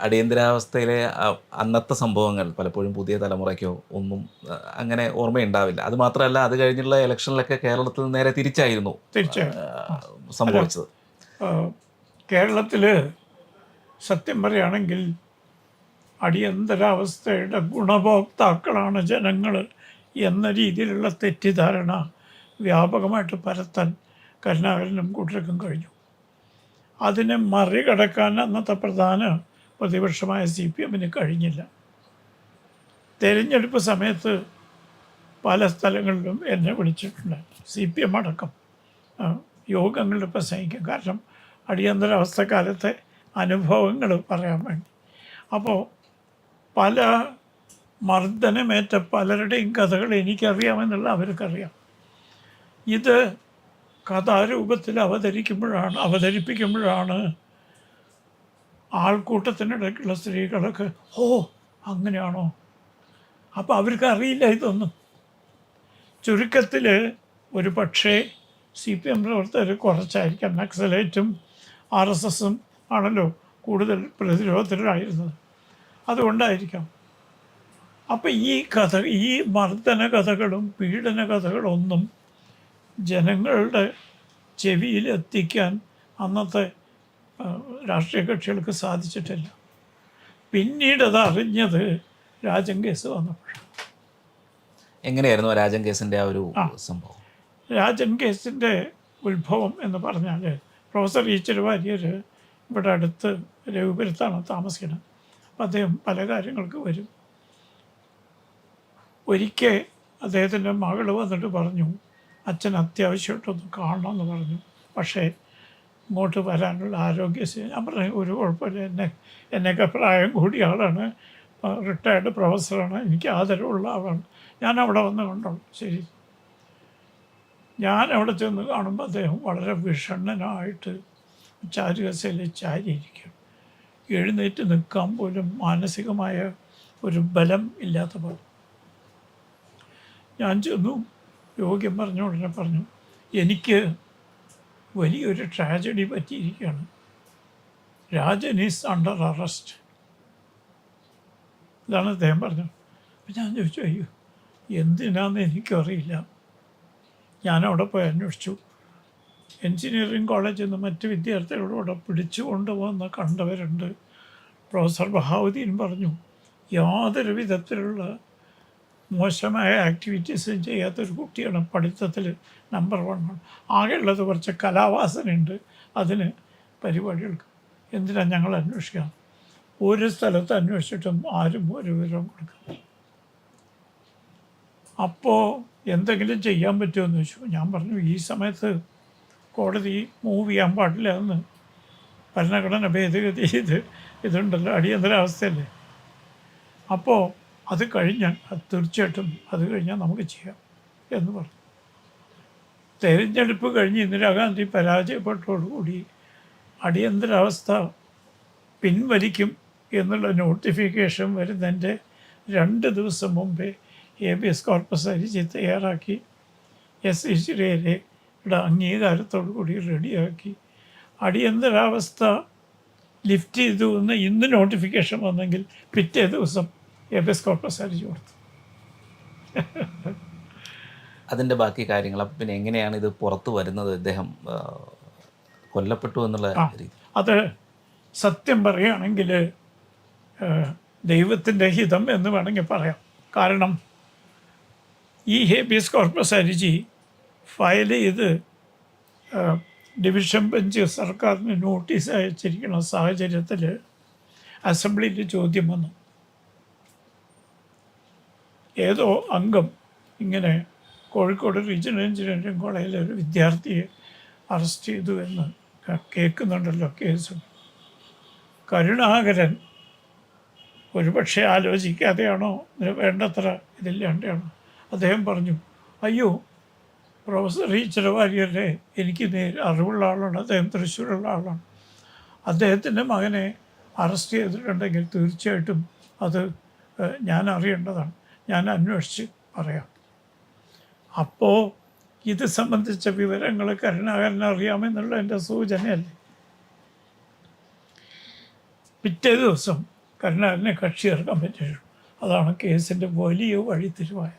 അടിയന്തരാവസ്ഥയിലെ അന്നത്തെ സംഭവങ്ങൾ പലപ്പോഴും പുതിയ തലമുറയ്ക്കോ ഒന്നും അങ്ങനെ ഓർമ്മയുണ്ടാവില്ല. അത് മാത്രമല്ല അത് കഴിഞ്ഞുള്ള ഇലക്ഷനിലൊക്കെ കേരളത്തിൽ നേരെ തിരിച്ചായിരുന്നു സംഭവിച്ചത്. കേരളത്തിൽ സത്യം പറയുകയാണെങ്കിൽ അടിയന്തരാവസ്ഥയുടെ ഗുണഭോക്താക്കളാണ് ജനങ്ങൾ എന്ന രീതിയിലുള്ള തെറ്റിദ്ധാരണ വ്യാപകമായിട്ട് പരത്താൻ കരുണാകരനും കൂട്ടർക്കും കഴിഞ്ഞു. അതിനെ മറികടക്കാൻ അന്നത്തെ പ്രധാന പ്രതിപക്ഷമായ സി പി എമ്മിന് കഴിഞ്ഞില്ല. തെരഞ്ഞെടുപ്പ് സമയത്ത് പല സ്ഥലങ്ങളിലും എന്നെ വിളിച്ചിട്ടുണ്ട്. സി പി എം അടക്കം യോഗങ്ങളിൽ പ്രസംഗിക്കും. കാരണം അടിയന്തരാവസ്ഥ കാലത്തെ അനുഭവങ്ങൾ പറയാൻ വേണ്ടി. അപ്പോൾ പല മർദ്ദനമേറ്റ പലരുടെയും കഥകൾ എനിക്കറിയാമെന്നുള്ള അവർക്കറിയാം. ഇത് കഥാരൂപത്തിൽ അവതരിക്കുമ്പോഴാണ് അവതരിപ്പിക്കുമ്പോഴാണ് ആൾക്കൂട്ടത്തിനിടയ്ക്കുള്ള സ്ത്രീകളൊക്കെ ഓ അങ്ങനെയാണോ? അപ്പോൾ അവർക്ക് അറിയില്ല ഇതൊന്നും. ചുരുക്കത്തിൽ ഒരു പക്ഷേ സി പി എം പ്രവർത്തകർ കുറച്ചായിരിക്കാം നക്സലേറ്റും ആർ എസ് എസും ആണല്ലോ കൂടുതൽ പ്രതിരോധത്തിലായിരുന്നത്. അതുകൊണ്ടായിരിക്കാം. അപ്പം ഈ കഥ ഈ മർദ്ദന കഥകളും പീഡന കഥകളൊന്നും ജനങ്ങളുടെ ചെവിയിൽ എത്തിക്കാൻ അന്നത്തെ രാഷ്ട്രീയ കക്ഷികൾക്ക് സാധിച്ചിട്ടില്ല. പിന്നീട് അത് അറിഞ്ഞത് രാജൻ കേസ് വന്നപ്പോഴാണ്. എങ്ങനെയായിരുന്നു രാജൻ കേസിന്റെ ആ ഒരു സംഭവം? രാജൻ കേസിന്റെ ഉത്ഭവം എന്ന് പറഞ്ഞാൽ പ്രൊഫസർ ഈച്ചർ വാര്യർ ഇവിടെ അടുത്ത് രഘുപുരത്താണ് താമസിക്കുന്നത്. അപ്പം അദ്ദേഹം പല കാര്യങ്ങൾക്ക് വരും. ഒരിക്കൽ അദ്ദേഹത്തിന്റെ മകൾ വന്നിട്ട് പറഞ്ഞു അച്ഛൻ അത്യാവശ്യമായിട്ടൊന്ന് കാണണമെന്ന് പറഞ്ഞു. പക്ഷേ ഇങ്ങോട്ട് വരാനുള്ള ആരോഗ്യ ഞാൻ പറഞ്ഞു ഒരു കുഴപ്പമില്ല. എന്നെ എന്നൊക്കെ പ്രായം കൂടിയ ആളാണ്. റിട്ടയർഡ് പ്രൊഫസറാണ് എനിക്ക് ആദരവുള്ള ആളാണ്. ഞാൻ അവിടെ വന്ന് കണ്ടോളൂ ശരി. ഞാൻ അവിടെ ചെന്ന് കാണുമ്പോൾ അദ്ദേഹം വളരെ വിഷണ്ണനായിട്ട് ചാരുകസയിൽ ചാരിയിരിക്കും. എഴുന്നേറ്റ് നിൽക്കാൻ പോലും മാനസികമായ ഒരു ബലം ഇല്ലാത്ത പോലെ. ഞാൻ ചെന്നു. യോഗ്യം പറഞ്ഞ ഉടനെ പറഞ്ഞു എനിക്ക് വലിയൊരു tragedy പറ്റിയിരിക്കുകയാണ്. Rajan is under arrest. ഇതാണ് അദ്ദേഹം പറഞ്ഞത്. അപ്പം ഞാൻ ചോദിച്ചു അയ്യോ എന്തിനാന്ന് എനിക്കറിയില്ല. ഞാനവിടെ പോയി അന്വേഷിച്ചു. എൻജിനീയറിംഗ് കോളേജിൽ നിന്ന് മറ്റ് വിദ്യാർത്ഥികളോട് പിടിച്ചു കൊണ്ടുപോകുന്ന കണ്ടവരുണ്ട്. പ്രൊഫസർ ബഹാവുദ്ദീൻ പറഞ്ഞു യാതൊരു വിധത്തിലുള്ള മോശമായ ആക്ടിവിറ്റീസ് ചെയ്യാത്തൊരു കുട്ടിയാണ് പഠിത്തത്തിൽ നമ്പർ വൺ. ആകെയുള്ളത് കുറച്ച് കലാവാസനയുണ്ട്. അതിന് പരിപാടികൾക്ക് എന്തിനാണ് ഞങ്ങൾ അന്വേഷിക്കാം ഒരു സ്ഥലത്ത് അന്വേഷിച്ചിട്ടും ആരും ഒരു വിവരം കൊടുക്കുന്നു അപ്പോൾ എന്തെങ്കിലും ചെയ്യാൻ പറ്റുമോ എന്ന് ചോദിച്ചു. ഞാൻ പറഞ്ഞു ഈ സമയത്ത് കോടതി മൂവ് ചെയ്യാൻ പാടില്ല എന്ന് ഭരണഘടന ഭേദഗതി ചെയ്ത് ഇതുണ്ടല്ലോ അടിയന്തരാവസ്ഥയല്ലേ? അപ്പോൾ അത് കഴിഞ്ഞാൽ അത് തീർച്ചയായിട്ടും അത് കഴിഞ്ഞാൽ നമുക്ക് ചെയ്യാം എന്ന് പറഞ്ഞു. തെരഞ്ഞെടുപ്പ് കഴിഞ്ഞ് ഇന്ദിരാഗാന്ധി പരാജയപ്പെട്ടതോടുകൂടി അടിയന്തരാവസ്ഥ പിൻവലിക്കും എന്നുള്ള നോട്ടിഫിക്കേഷൻ വരുന്നതിന്റെ രണ്ട് ദിവസം മുമ്പേ എ ബി എസ് കോർപ്പസ് അരിച്ച് തയ്യാറാക്കി എസ് ഇച്ചിരയുടെ അംഗീകാരത്തോടു കൂടി റെഡിയാക്കി. അടിയന്തരാവസ്ഥ ലിഫ്റ്റ് ചെയ്തു എന്ന് ഇന്ന് നോട്ടിഫിക്കേഷൻ വന്നെങ്കിൽ പിറ്റേ ദിവസം എ ബി എസ് കോർപ്പസ് ഹരിജി കൊടുത്തു. അതിന്റെ ബാക്കി കാര്യങ്ങൾ അപ്പം പിന്നെ എങ്ങനെയാണ് ഇത് പുറത്തു വരുന്നത്? അദ്ദേഹം കൊല്ലപ്പെട്ടു എന്നുള്ള അത് സത്യം പറയുകയാണെങ്കിൽ ദൈവത്തിന്റെ ഹിതം എന്ന് വേണമെങ്കിൽ പറയാം. കാരണം ഈ ഹേബിയസ് കോർപ്പസ് അരിജി ഫയൽ ചെയ്ത് ഡിവിഷൻ ബെഞ്ച് സർക്കാരിന് നോട്ടീസ് അയച്ചിരിക്കുന്ന സാഹചര്യത്തിൽ അസംബ്ലിയിൽ ചോദ്യം വന്നു. ഏതോ അംഗം ഇങ്ങനെ കോഴിക്കോട് റീജിയണൽ എഞ്ചിനീയറിംഗ് കോളേജിലെ ഒരു വിദ്യാർത്ഥിയെ അറസ്റ്റ് ചെയ്തു എന്ന് കേൾക്കുന്നുണ്ടല്ലോ കേസ്. കരുണാകരൻ ഒരുപക്ഷെ ആലോചിക്കാതെയാണോ? വേണ്ടത്ര ഇതില്ലാണ്ടാണോ അദ്ദേഹം പറഞ്ഞു അയ്യോ പ്രൊഫസർ ഈ ചിലവാരിയല്ലേ എനിക്ക് നേരി അറിവുള്ള ആളാണ് അദ്ദേഹം തൃശ്ശൂരുള്ള ആളാണ്. അദ്ദേഹത്തിന്റെ മകനെ അറസ്റ്റ് ചെയ്തിട്ടുണ്ടെങ്കിൽ തീർച്ചയായിട്ടും അത് ഞാൻ അറിയേണ്ടതാണ്. ഞാൻ അന്വേഷിച്ച് പറയാം. അപ്പോൾ ഇത് സംബന്ധിച്ച വിവരങ്ങൾ കരുണാകരൻ അറിയാമെന്നുള്ള എന്റെ സൂചനയല്ലേ? പിറ്റേ ദിവസം കരുണാകരനെ കക്ഷി ചേർക്കാൻ പറ്റിയുള്ളൂ അതാണ് കേസിന്റെ വലിയ വഴിത്തിരിവായത് തിരുവായ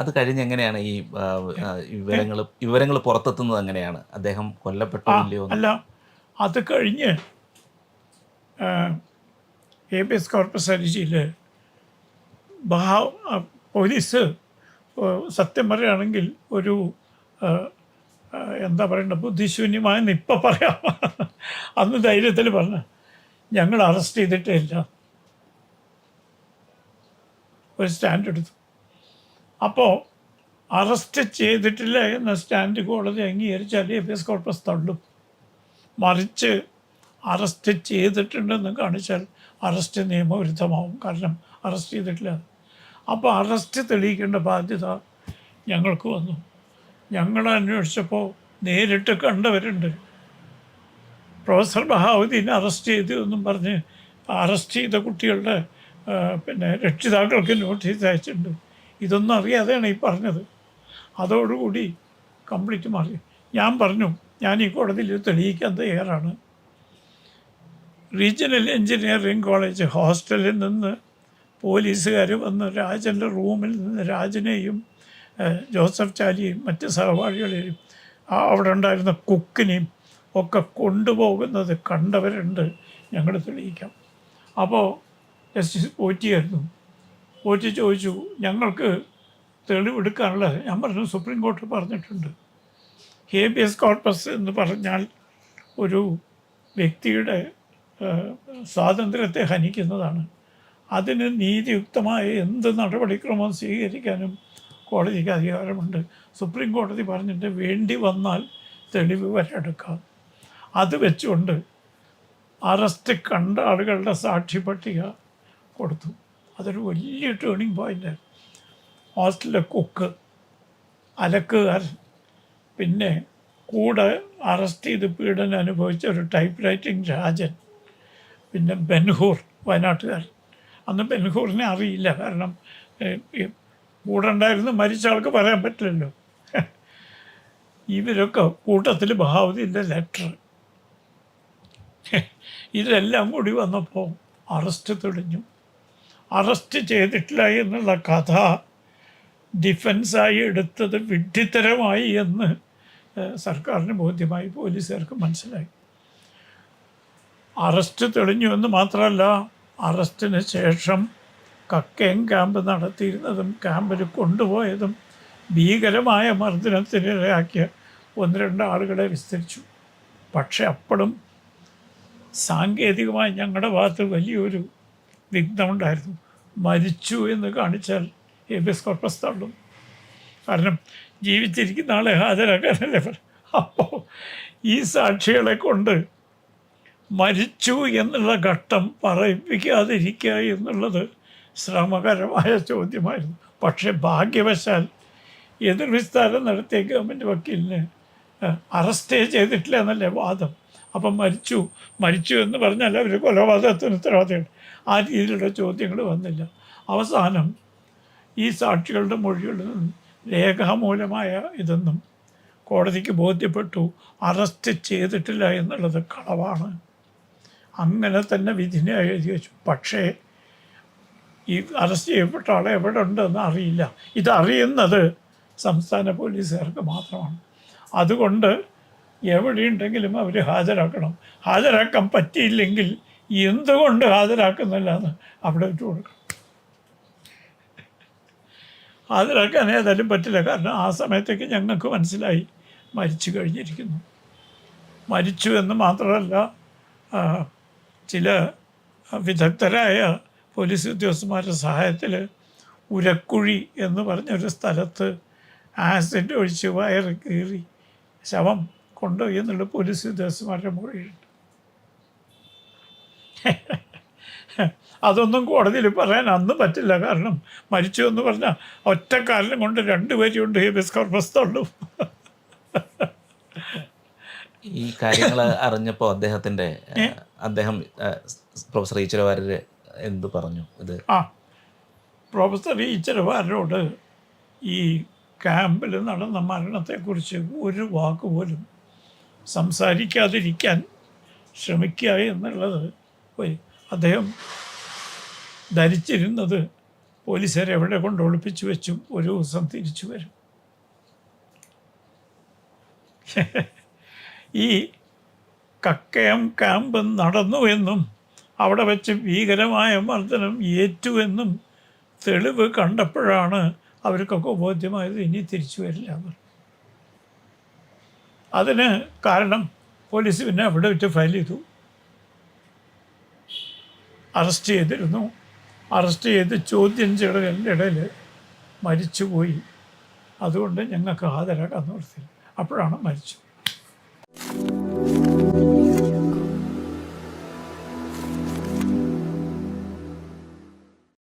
അത് കഴിഞ്ഞ് എങ്ങനെയാണ് ഈ വിവരങ്ങൾ വിവരങ്ങൾ പുറത്തെത്തുന്നത് എങ്ങനെയാണ്? അദ്ദേഹം കൊല്ലപ്പെട്ടോ? അല്ല അത് കഴിഞ്ഞ് എസ് കോർപ്പസ് ഹർജിയിൽ ബഹാ പോലീസ് സത്യം പറയുകയാണെങ്കിൽ ഒരു എന്താ പറയേണ്ട ബുദ്ധിശൂന്യമായെന്ന് ഇപ്പം പറയാം. അന്ന് ധൈര്യത്തിൽ പറഞ്ഞു ഞങ്ങൾ അറസ്റ്റ് ചെയ്തിട്ടേ ഇല്ല. ഒരു സ്റ്റാൻഡ് എടുത്തു. അപ്പോൾ അറസ്റ്റ് ചെയ്തിട്ടില്ല എന്ന സ്റ്റാൻഡ് കോടതി അംഗീകരിച്ചാൽ എ കോർപ്പസ് തള്ളും. മറിച്ച് അറസ്റ്റ് ചെയ്തിട്ടുണ്ടെന്ന് കാണിച്ചാൽ അറസ്റ്റ് നിയമവിരുദ്ധമാവും. കാരണം അറസ്റ്റ് ചെയ്തിട്ടില്ല. അപ്പോൾ അറസ്റ്റ് തെളിയിക്കേണ്ട ബാധ്യത ഞങ്ങൾക്ക് വന്നു. ഞങ്ങൾ അന്വേഷിച്ചപ്പോൾ നേരിട്ട് കണ്ടവരുണ്ട്. പ്രൊഫസർ ബഹാവുദ്ദീൻ അറസ്റ്റ് ചെയ്തു എന്നും പറഞ്ഞ് അറസ്റ്റ് ചെയ്ത കുട്ടികളുടെ പിന്നെ രക്ഷിതാക്കൾക്ക് നോട്ടീസ് അയച്ചിട്ടുണ്ട്. ഇതൊന്നും അറിയാതെയാണ് ഈ പറഞ്ഞത്. അതോടുകൂടി കംപ്ലീറ്റ് മാറി. ഞാൻ പറഞ്ഞു ഞാൻ ഈ കോടതിയിൽ തെളിയിക്കാൻ തയ്യാറാണ്. റീജിയണൽ എഞ്ചിനീയറിംഗ് കോളേജ് ഹോസ്റ്റലിൽ നിന്ന് പോലീസുകാർ വന്ന് രാജന്റെ റൂമിൽ നിന്ന് രാജനെയും ജോസഫ് ചാലിയെയും മറ്റ് സഹപാഠികളെയും അവിടെ ഉണ്ടായിരുന്ന കുക്കിനെയും ഒക്കെ കൊണ്ടുപോകുന്നത് കണ്ടവരുണ്ട്. ഞങ്ങൾ തെളിയിക്കാം. അപ്പോൾ ജസ്റ്റിസ് പോറ്റിയായിരുന്നു പോറ്റി ചോദിച്ചു ഞങ്ങൾക്ക് തെളിവെടുക്കാനുള്ള ഞാൻ പറഞ്ഞു സുപ്രീം കോടതി പറഞ്ഞിട്ടുണ്ട്. ഹേബിയസ് കോർപ്പസ് എന്ന് പറഞ്ഞാൽ ഒരു വ്യക്തിയുടെ സ്വാതന്ത്ര്യത്തെ ഹനിക്കുന്നതാണ്. അതിന് നീതിയുക്തമായ എന്ത് നടപടിക്രമം സ്വീകരിക്കാനും കോടതിക്ക് അധികാരമുണ്ട്. സുപ്രീം കോടതി പറഞ്ഞിട്ട് വേണ്ടി വന്നാൽ തെളിവ് വരെടുക്കാം അത് വെച്ചുകൊണ്ട് അറസ്റ്റ് കണ്ട ആളുകളുടെ സാക്ഷി പട്ടിക കൊടുത്തു. അതൊരു വലിയ ടേണിംഗ് പോയിന്റ് ഹോസ്റ്റലിലെ കുക്ക് അലക്കുകാരൻ പിന്നെ കൂടെ അറസ്റ്റ് ചെയ്ത് പീഡനം അനുഭവിച്ച ഒരു ടൈപ്പ് റൈറ്റിംഗ് രാജൻ പിന്നെ ബെൻഹൂർ വയനാട്ടുകാരൻ അന്ന് ബെൻഹൂറിനെ അറിയില്ല. കാരണം കൂടെ ഉണ്ടായിരുന്ന മരിച്ച ആൾക്ക് പറയാൻ പറ്റില്ലല്ലോ. ഇവരൊക്കെ കൂട്ടത്തിൽ ബഹാവതിന്റെ ലെറ്റർ ഇതെല്ലാം കൂടി വന്നപ്പോൾ അറസ്റ്റ് തെളിഞ്ഞു. അറസ്റ്റ് ചെയ്തിട്ടില്ല എന്നുള്ള കഥ ഡിഫൻസായി എടുത്തത് വിഡ്ഢിത്തരമായി എന്ന് സർക്കാരിന് ബോധ്യമായി പോലീസുകാർക്ക് മനസ്സിലായി. അറസ്റ്റ് തെളിഞ്ഞു എന്ന് മാത്രമല്ല അറസ്റ്റിന് ശേഷം കക്കയം ക്യാമ്പ് നടത്തിയിരുന്നതും ക്യാമ്പിൽ കൊണ്ടുപോയതും ഭീകരമായ മർദ്ദനത്തിനിരയാക്കിയ ഒന്ന് രണ്ട് ആളുകളെ വിസ്തരിച്ചു. പക്ഷെ അപ്പോഴും സാങ്കേതികമായി ഞങ്ങളുടെ ഭാഗത്ത് വലിയൊരു വിഘ്നമുണ്ടായിരുന്നു മരിച്ചു എന്ന് കാണിച്ചാൽ ഹേബിയസ് കോർപ്പസ് തള്ളും. കാരണം ജീവിച്ചിരിക്കുന്ന ആളെ ഹാജരാക്കാനല്ലേ അപ്പോൾ ഈ സാക്ഷികളെ കൊണ്ട് മരിച്ചു എന്നുള്ള ഘട്ടം പറയിപ്പിക്കാതിരിക്കുക എന്നുള്ളത് ശ്രമകരമായ ചോദ്യമായിരുന്നു. പക്ഷേ ഭാഗ്യവശാൽ എതിർ വിസ്താരം നടത്തിയ ഗവൺമെന്റ് വക്കീലിനെ അറസ്റ്റേ ചെയ്തിട്ടില്ല എന്നല്ലേ വാദം. അപ്പം മരിച്ചു മരിച്ചു എന്ന് പറഞ്ഞാൽ അവർ കൊലപാതകത്തിന് ഉത്തരവാദിയാണ്. ആ രീതിയിലുള്ള ചോദ്യങ്ങൾ വന്നില്ല. അവസാനം ഈ സാക്ഷികളുടെ മൊഴികളിൽ നിന്നും രേഖാമൂലമായ ഇതെന്നും കോടതിക്ക് ബോധ്യപ്പെട്ടു. അറസ്റ്റ് ചെയ്തിട്ടില്ല എന്നുള്ളത് കളവാണ്. അങ്ങനെ തന്നെ വിധിനെ എഴുതി വെച്ചു. പക്ഷേ ഈ അറസ്റ്റ് ചെയ്യപ്പെട്ട ആളെ എവിടെ ഉണ്ടെന്ന് അറിയില്ല. ഇതറിയുന്നത് സംസ്ഥാന പോലീസുകാർക്ക് മാത്രമാണ്. അതുകൊണ്ട് എവിടെയുണ്ടെങ്കിലും അവർ ഹാജരാക്കണം. ഹാജരാക്കാൻ പറ്റിയില്ലെങ്കിൽ എന്തുകൊണ്ട് ഹാജരാക്കുന്നില്ല എന്ന് അവിടെ ഇട്ട് കൊടുക്കണം. ഹാജരാക്കാൻ ഏതായാലും പറ്റില്ല. കാരണം ആ സമയത്തേക്ക് ഞങ്ങൾക്ക് മനസ്സിലായി. മരിച്ചു കഴിഞ്ഞിരിക്കുന്നു. മരിച്ചു എന്ന് മാത്രമല്ല ചില വിദഗ്ധരായ പോലീസ് ഉദ്യോഗസ്ഥന്മാരുടെ സഹായത്തിൽ ഉരക്കുഴി എന്ന് പറഞ്ഞൊരു സ്ഥലത്ത് ആസിഡ് ഒഴിച്ച് വയർ കീറി ശവം കൊണ്ടുപോയി എന്നുള്ള പോലീസ് ഉദ്യോഗസ്ഥന്മാരുടെ മൊഴിയുണ്ട് അതൊന്നും കോടതിയിൽ പറയാൻ അന്ന് പറ്റില്ല. കാരണം മരിച്ചു എന്ന് പറഞ്ഞാൽ ഒറ്റ കാരണം കൊണ്ട് രണ്ടുപേരും ഉണ്ട്. ഹേബിയസ് കോർപ്പസ് തള്ളും ഈ കാര്യങ്ങൾ അറിഞ്ഞപ്പോൾ അദ്ദേഹത്തിന്റെ അദ്ദേഹം പ്രൊഫസർ ഈശ്വരവാര്യർ എന്ത് പറഞ്ഞു ഇത്? ആ പ്രൊഫസർ ഈച്ചരവാരോട് ഈ ക്യാമ്പിൽ നടന്ന മരണത്തെക്കുറിച്ച് ഒരു വാക്ക് പോലും സംസാരിക്കാതിരിക്കാൻ ശ്രമിക്കുക എന്നുള്ളത് അദ്ദേഹം ധരിച്ചിരുന്നത് പോലീസുകാരെ എവിടെ കൊണ്ട് ഒളിപ്പിച്ചു വെച്ചും ഒരു ദിവസം തിരിച്ചു വരും. ഈ കക്കയം ക്യാമ്പ് നടന്നു എന്നും അവിടെ വെച്ച് ഭീകരമായ മർദ്ദനം ഏറ്റു എന്നും തെളിവ് കണ്ടപ്പോഴാണ് അവർക്കൊക്കെ ബോധ്യമായത് ഇനി തിരിച്ചു വരില്ല അതിന് കാരണം പോലീസ് പിന്നെ അവിടെ വെച്ച് ഫയൽ ചെയ്തു. അറസ്റ്റ് ചെയ്തിരുന്നു. അറസ്റ്റ് ചെയ്ത് ചോദ്യം ചെയ്യലിന്റെ ഇടയിൽ മരിച്ചുപോയി. അതുകൊണ്ട് ഞങ്ങൾക്ക് ഹാജരാക്കാൻ നിർത്തി അപ്പോഴാണ് മരിച്ചു